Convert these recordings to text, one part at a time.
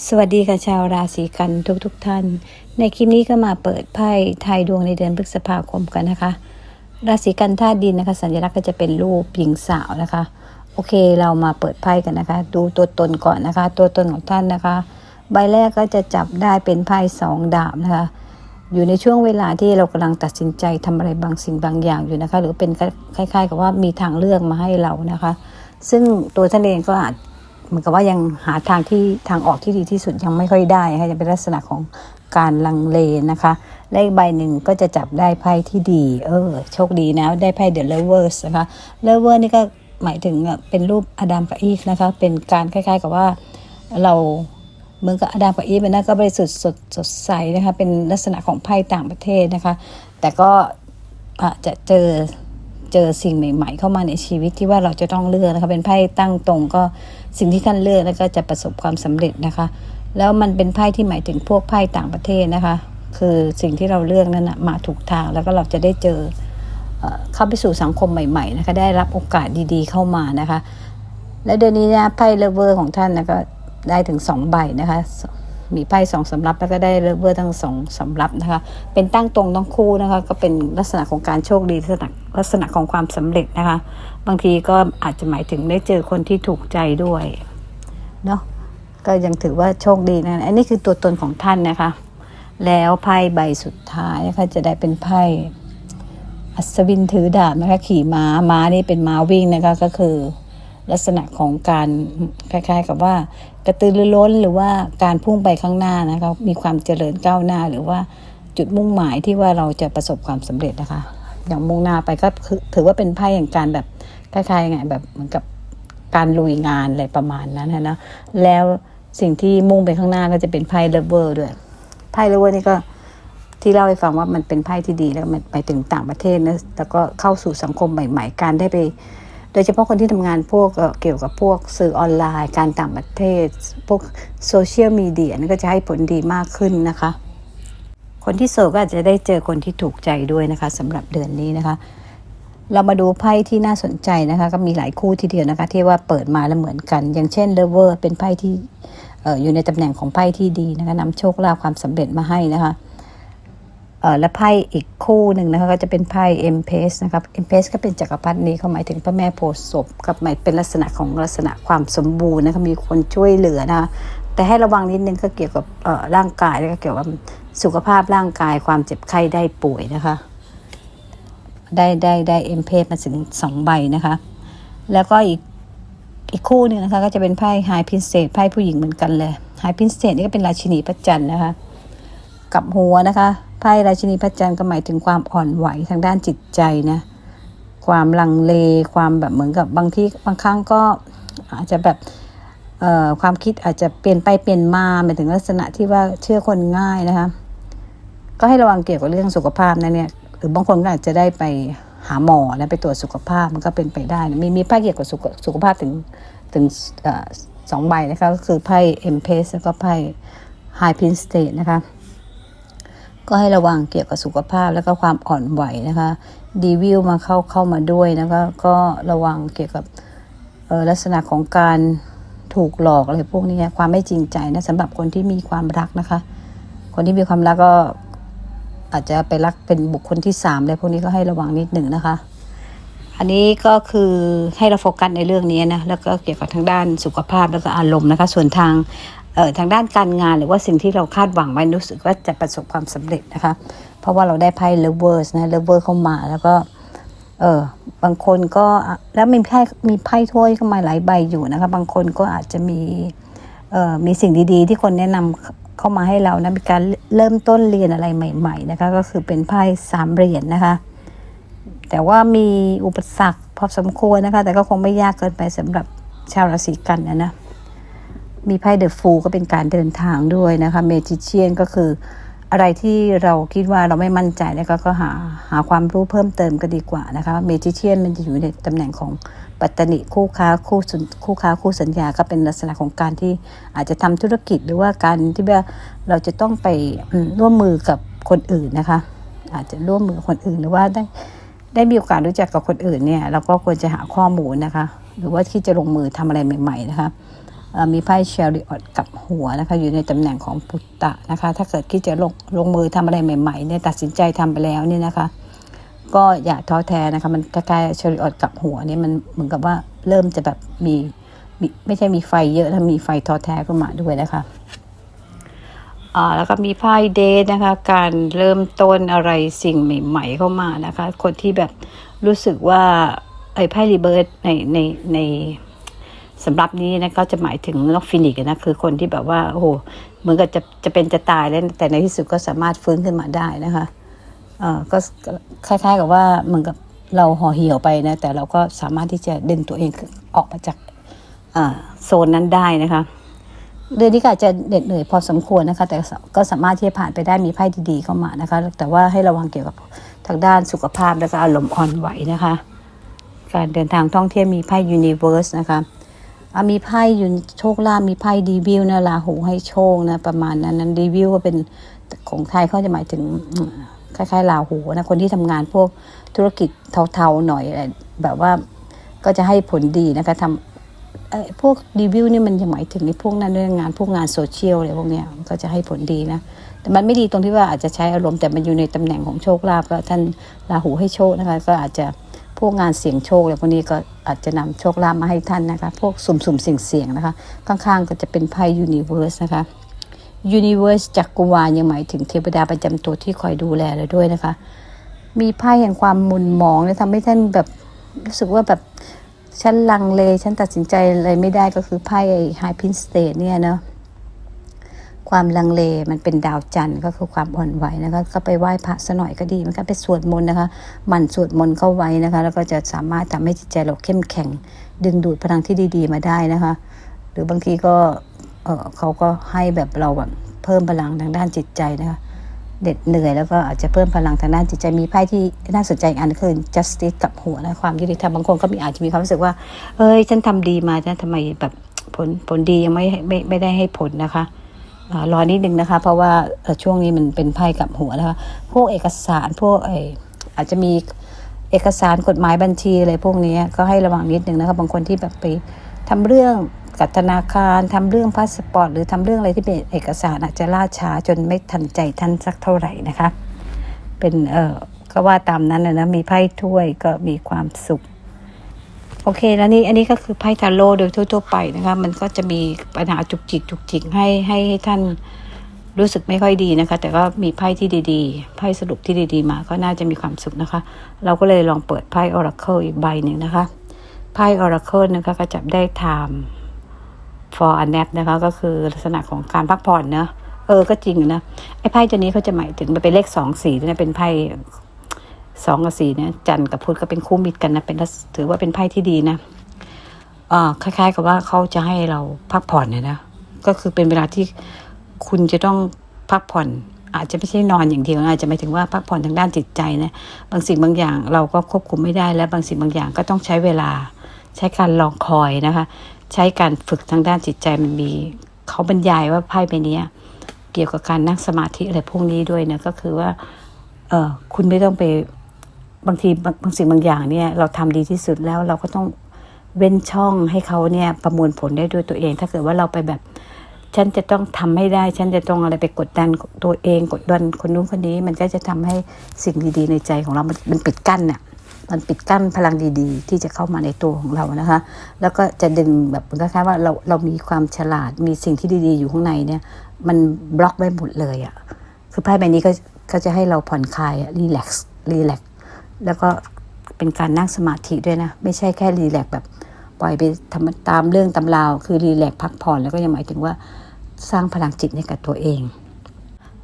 สวัสดีค่ะชาวราศีกันทุกทุกๆท่าน ในคลิปนี้ก็มาเปิดไพ่ทายดวงในเดือนพฤษภาคมกันนะคะ ราศีกันธาตุดินนะคะ สัญลักษณ์ก็จะเป็นรูปหญิงสาวนะคะ โอเคเรามาเปิดไพ่กันนะคะ ดูตัวตนก่อนนะคะ ตัวตนของท่านนะคะ ใบแรกก็จะจับได้เป็นไพ่สองดาบนะคะ อยู่ในช่วงเวลาที่เรากำลังตัดสินใจทำอะไรบางสิ่งบางอย่างอยู่นะคะ หรือเป็นคล้ายๆ กับว่ามีทางเลือกมาให้เรานะคะ ซึ่งตัวท่านเองก็อาจ เหมือนกับว่ายังหาทางที่ทางออกที่ดีที่สุดยังไม่ค่อยได้นะคะจะเป็นลักษณะของการลังเลนะคะและอีกใบหนึ่งก็จะจับได้ไพ่ที่ดี เออ โชคดีนะได้ไพ่เดอะเลเวอร์สนะคะเลเวอร์นี่ก็หมายถึงเป็นรูปอดัมกับอีฟนะคะ เป็นการคล้าย ๆ กับว่าเราเหมือนกับอดัมกับอีฟนะก็บริสุทธิ์สดสดใสนะคะ เป็นลักษณะของไพ่ต่างประเทศนะคะ แต่ก็อาจจะเจอเจอสิ่งใหม่ ๆ เข้ามาในชีวิตที่ว่าเราจะต้องเลือกนะคะ เป็นไพ่ตั้งตรงก็ สิ่งที่ท่านเลือกแล้วก็จะประสบความสำเร็จนะคะ แล้วมันเป็นไพ่ที่หมายถึงพวกไพ่ต่างประเทศนะคะ คือสิ่งที่เราเลือกนั้นนะมาถูกทางแล้วก็เราจะได้เจอเข้าไปสู่สังคมใหม่ๆนะคะได้รับโอกาสดีๆเข้ามานะคะ และเดือนนี้นะไพ่เลเวอร์ของท่านนะก็ได้ถึงสองใบนะคะมีไพ่สองสำรับแล้วก็ได้เลเวอร์ทั้งสองสำรับนะคะ เป็นตั้งตรงทั้งคู่นะคะ ก็เป็นลักษณะของการโชคดีลักษณะลักษณะของความสำเร็จนะคะ บางทีก็อาจจะหมายถึงได้เจอคนที่ถูกใจด้วยเนาะก็ยังถือว่าโชคดีนะ อันนี้คือตัวตนของท่านนะคะ แล้วไพ่ใบสุดท้ายนะคะจะได้เป็นไพ่อัศวินถือดาบนะคะขี่ม้าม้านี่เป็นม้าวิ่งนะคะก็คือ ลักษณะของการคล้าย ๆ กับว่ากระตือรือร้นหรือว่าการพุ่งไปข้างหน้านะคะมีความเจริญก้าวหน้า หรือว่าจุดมุ่งหมายที่ว่าเราจะประสบความสำเร็จนะคะ อย่างมุ่งหน้าไปก็ถือว่าเป็นไพ่อย่างการแบบ คล้ายๆไงแบบเหมือนกับการลุยงานอะไรประมาณนั้นนะนะแล้วสิ่งที่มุ่งไปข้างหน้าก็จะเป็นไพ่เลเวอร์ด้วยไพ่เลเวอร์นี่ก็ที่เล่าให้ฟังว่ามันเป็นไพ่ที่ดีแล้วมันไปถึงต่างประเทศนะแล้วก็เข้าสู่สังคมใหม่ ๆ การได้ไป โดยเฉพาะคนที่ทำงานพวกเกี่ยวกับพวกสื่อออนไลน์ การต่างประเทศ พวกโซเชียลมีเดียนี่ก็จะให้ผลดีมากขึ้นนะคะ คนที่โสดก็อาจจะได้เจอคนที่ถูกใจด้วยนะคะสำหรับเดือนนี้นะคะ เรามาดูไพ่ที่น่าสนใจนะคะ ก็มีหลายคู่ทีเดียวนะคะ ที่ว่าเปิดมาแล้วเหมือนกัน อย่างเช่นเลเวอร์เป็นไพ่ที่อ่อยู่ในตำแหน่งของไพ่ที่ดีนะคะนำโชคลาภความสำเร็จมาให้นะคะและไพ่อีกคู่หนึ่งนะคะก็จะเป็นไพ่เอ็มเพสนะครับเอ็มเพสก็เป็นจักรพรรดินี้เขาหมายถึงพระแม่โพธิ์ศพกับหมายเป็นลักษณะของลักษณะความสมบูรณ์นะคะมีคนช่วยเหลือนะคะแต่ให้ระวังนิดนึงก็เกี่ยวกับร่างกายแล้วก็เกี่ยวกับสุขภาพร่างกายความเจ็บไข้ได้ป่วยนะคะ ได้ได้ได้เอ็มเพสมาถึงสองใบนะคะ แล้วก็อีกอีกคู่หนึ่งนะคะ ก็จะเป็นไพ่ไฮพินเศษไพ่ผู้หญิงเหมือนกันเลยไฮพินเศษนี่ก็เป็นราชินีพระจันทร์นะคะ กับหัวนะคะไพ่ราชินีพระจันทร์ก็หมายถึงความอ่อนไหวทางด้านจิตใจนะ ความลังเลความแบบเหมือนกับบางที่บางครั้งก็อาจจะแบบเอ่อความคิดอาจจะเปลี่ยนไปเปลี่ยนมาหมายถึงลักษณะที่ว่าเชื่อคนง่ายนะคะ ก็ให้ระวังเกี่ยวกับเรื่องสุขภาพนะเนี่ย รือบางคนก็อาจจะได้ไปหาหมอแล้วไปตรวจสุขภาพมันก็เป็นไปได้นะมีมีไพ่เกี่ยวกับสุขสุขภาพถึงถึงอสองใบนะคะก็คือไพ่เอ็มเพสแล้วก็ไพ่ไฮพินสเตทนะคะก็ให้ระวังเกี่ยวกับสุขภาพแล้วก็ความอ่อนไหวนะคะดีวิวมาเข้าเข้ามาด้วยนะคะก็ระวังเกี่ยวกับลักษณะของการถูกหลอกอะไรพวกนี้ความไม่จริงใจนะสำหรับคนที่มีความรักนะคะ คนที่มีความรักก็ อาจจะไปรักเป็นบุคคลที่สามอะไรพวกนี้ก็ให้ระวังนิดหนึ่งนะคะ อันนี้ก็คือให้เราโฟกัสในเรื่องนี้นะแล้วก็เกี่ยวกับทางด้านสุขภาพแล้วก็อารมณ์นะคะ ส่วนทางเอ่อทางด้านการงานหรือว่าสิ่งที่เราคาดหวังไว้รู้สึกว่าจะประสบความสำเร็จนะคะ เพราะว่าเราได้ไพ่เลเวอร์สนะเลเวอร์เข้ามาแล้วก็เออบางคนก็แล้วมีไพ่มีไพ่ถ้วยเข้ามาหลายใบอยู่นะคะ บางคนก็อาจจะมีเอ่อมีสิ่งดีๆ ที่คนแนะนำ เข้ามาให้เรานะมีการเริ่มต้นเรียนอะไรใหม่ ๆ นะคะ ก็คือเป็นไพ่สามเหรียญนะคะ แต่ว่ามีอุปสรรคพอสมควรนะคะ แต่ก็คงไม่ยากเกินไปสำหรับชาวราศีกันนะนะมีไพ่เดอะฟูก็เป็นการเดินทางด้วยนะคะเมจิเชียนก็คืออะไรที่เราคิดว่าเราไม่มั่นใจนะคะก็หาหาความรู้เพิ่มเติมก็ดีกว่านะคะเมจิเชียนมันจะอยู่ในตำแหน่งของ ปัตตนิคู่ค้าคู่คู่ค้าคู่สัญญาก็เป็นลักษณะของการที่อาจจะทำธุรกิจหรือว่าการที่ว่าเราจะต้องไปร่วมมือกับคนอื่นนะคะ อาจจะร่วมมือคนอื่นหรือว่าได้ได้มีโอกาสรู้จักกับคนอื่นเนี่ยเราก็ควรจะหาข้อมูลนะคะ หรือว่าที่จะลงมือทำอะไรใหม่ ๆ นะคะมีไพ่เชลริออตกับหัวนะคะ อยู่ในตำแหน่งของปุตตะนะคะ ถ้าเกิดคิดจะลงลงมือทำอะไรใหม่ๆเนี่ยตัดสินใจทำไปแล้วเนี่ยนะคะ ก็อย่าท้อแท้นะคะ มันใกล้ๆเชลริออตกับหัวนี่มันเหมือนกับว่าเริ่มจะแบบมีไม่ใช่มีไฟเยอะแล้วมีไฟท้อแท้เข้ามาด้วยนะคะอ่าแล้วก็มีไพ่เดทนะคะ การเริ่มต้นอะไรสิ่งใหม่ ๆ เข้ามานะคะ คนที่แบบรู้สึกว่าไอ้ไพ่รีเบิร์ตในในในสำหรับนี้นะก็จะหมายถึงนกฟินิกส์นะคือคนที่แบบว่าโอ้โหเหมือนกับจะจะเป็นจะตายแล้วแต่ในที่สุดก็สามารถฟื้นขึ้นมาได้นะคะ ก็คล้าย ๆ กับว่าเหมือนกับเราห่อเหี่ยวไปนะแต่เราก็สามารถที่จะดึงตัวเองออกมาจากโซนนั้นได้นะคะเดือนนี้ก็อาจจะเหน็ดเหนื่อยพอสมควรนะคะ แต่ก็สามารถที่จะผ่านไปได้มีไพ่ดีๆเข้ามานะคะ แต่ว่าให้ระวังเกี่ยวกับทางด้านสุขภาพและก็อารมณ์อ่อนไหวนะคะ การเดินทางท่องเที่ยวมีไพ่ยูนิเว r ร์สนะคะมีไพ่ยุนโชคลาภมีไพ่ดีวิวนะลาหูให้โชคนะประมาณนั้นนั้นดีวิวก็เป็นของไทยเขาจะหมายถึง คล้ายๆลาหูนะคนที่ทำงานพวกธุรกิจเทาๆหน่อยอะไรแบบว่าก็จะให้ผลดีนะคะทำเอ่อพวกรีวิวนี่มันจะหมายถึงในพวกนั้นด้วยงานพวกงานโซเชียลอะไรพวกเนี้ยก็จะให้ผลดีนะแต่มันไม่ดีตรงที่ว่าอาจจะใช้อารมณ์แต่มันอยู่ในตำแหน่งของโชคลาภก็ท่านราหูให้โชคนะคะก็อาจจะพวกงานเสี่ยงโชคอะไรพวกนี้ก็อาจจะนำโชคลาภมาให้ท่านนะคะ พวกสุ่มๆเสี่ยงๆนะคะ ข้างๆก็จะเป็นไพ่ยูนิเว r ร์สนะคะ ยูนิเว r ร์สจักรวาลยังหมายถึงเทวดาประจำตัวที่คอยดูแลเราด้วยนะคะ มีไพ่แห่งความมุนหมองเนี่ยทำให้ท่านแบบรู้สึกว่าแบบฉันลังเล ฉันตัดสินใจอะไรไม่ได้ก็คือไพ่ไฮพินสเตทเนี่ยเนาะความลังเลมันเป็นดาวจันทร์ก็คือความอ่อนไหวนะคะ ก็ไปไหว้พระสหน่อยก็ดีมันก็ไปสวดมนต์นะคะหมันสวดมนต์เข้าไว้นะคะ แล้วก็จะสามารถทำให้จิตใจเราเข้มแข็ง ดึงดูดพลังที่ดี ๆ มาได้นะคะ หรือบางทีก็ เออเขาก็ให้แบบเราแบบเพิ่มพลังทางด้านจิตใจนะคะเด็ดเหนื่อยแล้วก็อาจจะเพิ่มพลังทางด้านจิตใจมีไพ่ที่น่าสนใจอีกอันคือ justice กับหัวนะความยุติธรรมบางคนก็มีอาจจะมีความรู้สึกว่าเอ้ยฉันทำดีมาแต่ทำไมแบบผลผลดียังไม่ไม่ไม่ได้ให้ผลนะคะอารอนิดนึงนะคะ เพราะว่าช่วงนี้มันเป็นไพ่กับหัวนะคะพวกเอกสารพวกไออาจจะมีเอกสารกฎหมายบัญชีอะไรพวกนี้ก็ให้ระวังนิดนึงนะคะบางคนที่แบบไปทำเรื่อง กับธนาคารทำเรื่องพาสปอร์ตหรือทำเรื่องอะไรที่เป็นเอกสารอาจจะล่าช้าจนไม่ทันใจท่านสักเท่าไหร่นะคะ เป็นเออก็ว่าตามนั้นนะนะมีไพ่ถ้วยก็มีความสุข โอเคแล้วนี่อันนี้ก็คือไพ่ทาโร่โดยทั่วๆไปนะคะมันก็จะมีปัญหาจุกจิกจุกจิกให้ให้ให้ท่านรู้สึกไม่ค่อยดีนะคะ แต่ก็มีไพ่ที่ดีๆไพ่สรุปที่ดีๆมาก็น่าจะมีความสุขนะคะ เราก็เลยลองเปิดไพ่ Oracle อีกใบหนึ่งนะคะไพ่ Oracle นะคะก็จับได้ time for a nap นะคะก็คือลักษณะของการพักผ่อนเนอะเออก็จริงนะไอ้ไพ่ตัวนี้เขาจะหมายถึงมันเป็นเลขสองสี่นะเป็นไพ่สองกับสี่เนี่ยจันทร์กับพุธก็เป็นคู่มิตรกันนะเป็นถือว่าเป็นไพ่ที่ดีนะอ่าคล้าย ๆ กับว่าเขาจะให้เราพักผ่อนเนี่ยนะก็คือเป็นเวลาที่คุณจะต้องพักผ่อน อาจจะไม่ใช่นอนอย่างเดียวนะอาจจะหมายถึงว่าพักผ่อนทางด้านจิตใจนะบางสิ่งบางอย่างเราก็ควบคุมไม่ได้และบางสิ่งบางอย่างก็ต้องใช้เวลาใช้การรองคอยนะคะ ใช้การฝึกทางด้านจิตใจมันมี เขาบรรยายว่าไพ่ใบนี้เกี่ยวกับการนั่งสมาธิอะไรพวกนี้ด้วยนะก็คือว่า เออคุณไม่ต้องไปบางทีบางบางสิ่งบางอย่างเนี่ย เราทำดีที่สุดแล้วเราก็ต้องเว้นช่องให้เขาเนี่ยประมวลผลได้ด้วยตัวเอง ถ้าเกิดว่าเราไปแบบ ฉันจะต้องทำให้ได้ ฉันจะต้องอะไรไปกดดันตัวเอง กดดันคนนู้นคนนี้ มันก็จะทำให้สิ่งดีๆในใจของเรา มันมันปิดกั้นเนี่ย มันปิดกั้นพลังดีๆ ที่จะเข้ามาในตัวของเรานะคะ แล้วก็จะดึงแบบคล้ายๆว่าเราเรามีความฉลาดมีสิ่งที่ดีๆ อยู่ข้างในเนี่ย มันบล็อกไว้หมดเลยอะ่ะคือไพ่ใบนี้ก็ก็จะให้เราผ่อนคลายรีแลกซ์รีแลกซ์แล้วก็เป็นการนั่งสมาธิด้วยนะ ไม่ใช่แค่รีแลกซ์แบบปล่อยไปทำตามเรื่องตำราว คือรีแลกซ์พักผ่อนแล้วก็ยังหมายถึงว่าสร้างพลังจิตให้กับตัวเอง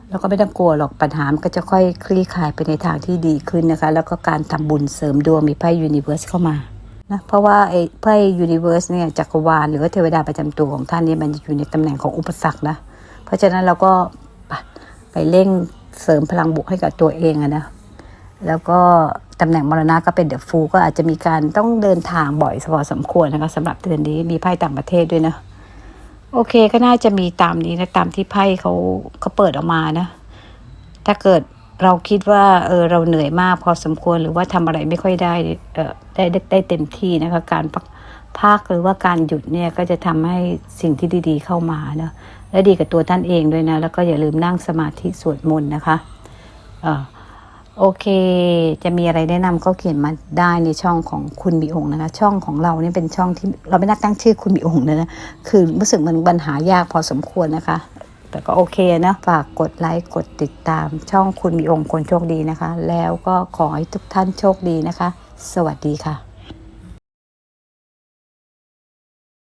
แล้วก็ไม่ต้องกลัวหรอกปัญหามันก็จะค่อยคลี่คลายไปในทางที่ดีขึ้นนะคะ แล้วก็การทำบุญเสริมดวงมีไพ่ยูนิเว r ร์สเข้ามานะเพราะว่าไอ้ไพ่ยูนิเว r ร์สเนี่ยจักรวาลหรือว่าเทวดาประจำตัวของท่านนี่มันอยู่ในตำแหน่งของอุปสรรคนะ เพราะฉะนั้นเราก็ไปไปเร่งเสริมพลังบวกให้กับตัวเองอะนะแล้วก็ตำแหน่งมรณะก็เป็นเดอะฟูก็อาจจะมีการต้องเดินทางบ่อยพอสมควรนะคะสำหรับเดือนนี้มีไพ่ต่างประเทศด้วยนะ โอเคก็น่าจะมีตามนี้นะตามที่ไพ่เขาเขาเปิดออกมานะ ถ้าเกิดเราคิดว่าเออเราเหนื่อยมากพอสมควรหรือว่าทำอะไรไม่ค่อยได้เออได้ได้ได้เต็มที่นะคะการพักหรือว่าการหยุดเนี่ยก็จะทำให้สิ่งที่ดีๆเข้ามาเนะและดีกับตัวท่านเองด้วยนะ แล้วก็อย่าลืมนั่งสมาธิสวดมนต์นะคะเออ โอเค จะมีอะไรแนะนำก็เขียนมาได้ในช่องของคุณมีองค์นะคะ ช่องของเราเนี่ยเป็นช่องที่เราไม่นักตั้งชื่อคุณมีองค์นะ คือรู้สึกมันปัญหายากพอสมควรนะคะ แต่ก็โอเคนะ ฝากกดไลค์ กดติดตาม ช่องคุณมีองค์คนโชคดีนะคะ แล้วก็ขอให้ทุกท่านโชคดีนะคะ สวัสดีค่ะ